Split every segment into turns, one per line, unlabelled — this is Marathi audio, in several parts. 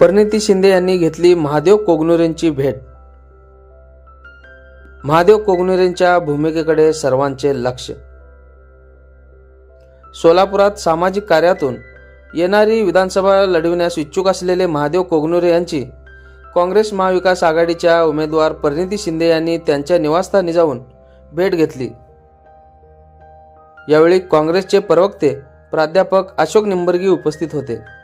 परिणिती शिंदे यांनी घेतली महादेव कोगनुरेंची भेट. महादेव कोगनुरेंच्या भूमिकेकडे सर्वांचे लक्ष. सोलापुरात सामाजिक कार्यातून येणारी विधानसभा लढविण्यास इच्छुक असलेले महादेव कोगनुरे यांची काँग्रेस महाविकास आघाडीच्या उमेदवार परिणिती शिंदे यांनी त्यांच्या निवासस्थानी जाऊन भेट घेतली. यावेळी काँग्रेसचे प्रवक्ते प्राध्यापक अशोक निंबर्गी उपस्थित होते.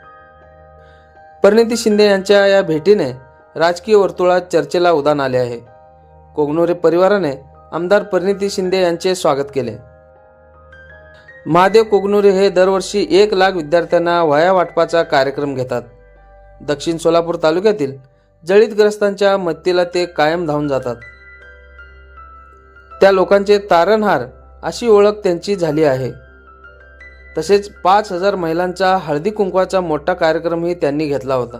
परिणिती शिंदे यांच्या या भेटीने राजकीय वर्तुळात चर्चेला उदान आले आहे. कोगनोरे परिवाराने आमदार परिणिती शिंदे यांचे स्वागत केले. महादेव कोगनोरे हे दरवर्षी एक लाख विद्यार्थ्यांना वया वाटपाचा कार्यक्रम घेतात. दक्षिण सोलापूर तालुक्यातील जळीतग्रस्तांच्या मदतीला ते कायम धावून जातात. त्या लोकांचे तारणहार अशी ओळख त्यांची झाली आहे. तसेच पाच हजार महिलांचा हळदी कुंकवाचा मोठा कार्यक्रमही त्यांनी घेतला होता.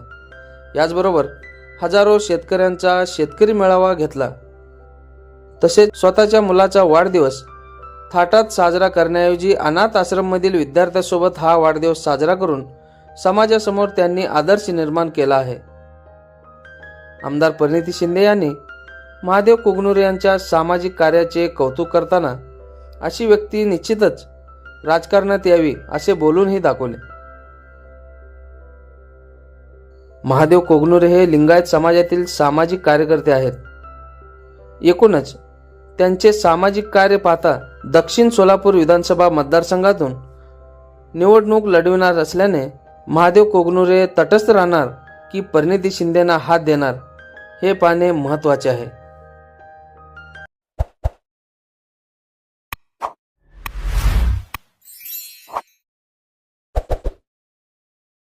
याचबरोबर हजारो शेतकऱ्यांचा शेतकरी मेळावा घेतला. तसेच स्वतःच्या मुलाचा वाढदिवस थाटात साजरा करण्याऐवजी अनाथ आश्रममधील विद्यार्थ्यांसोबत हा वाढदिवस साजरा करून समाजासमोर त्यांनी आदर्श निर्माण केला आहे. आमदार परिणिती शिंदे यांनी महादेव कुगनूर यांच्या सामाजिक कार्याचे कौतुक करताना अशी व्यक्ती निश्चितच राजकारणात यावी असे बोलूनही दाखवले. महादेव कोगनुरे हे लिंगायत समाजातील सामाजिक कार्यकर्ते आहेत. एकूणच त्यांचे सामाजिक कार्य पाहता दक्षिण सोलापूर विधानसभा मतदारसंघातून निवडणूक लढविणार असल्याने महादेव कोगनुरे तटस्थ राहणार की परिणिती शिंदेना हात देणार हे पाहणे महत्त्वाचे आहे.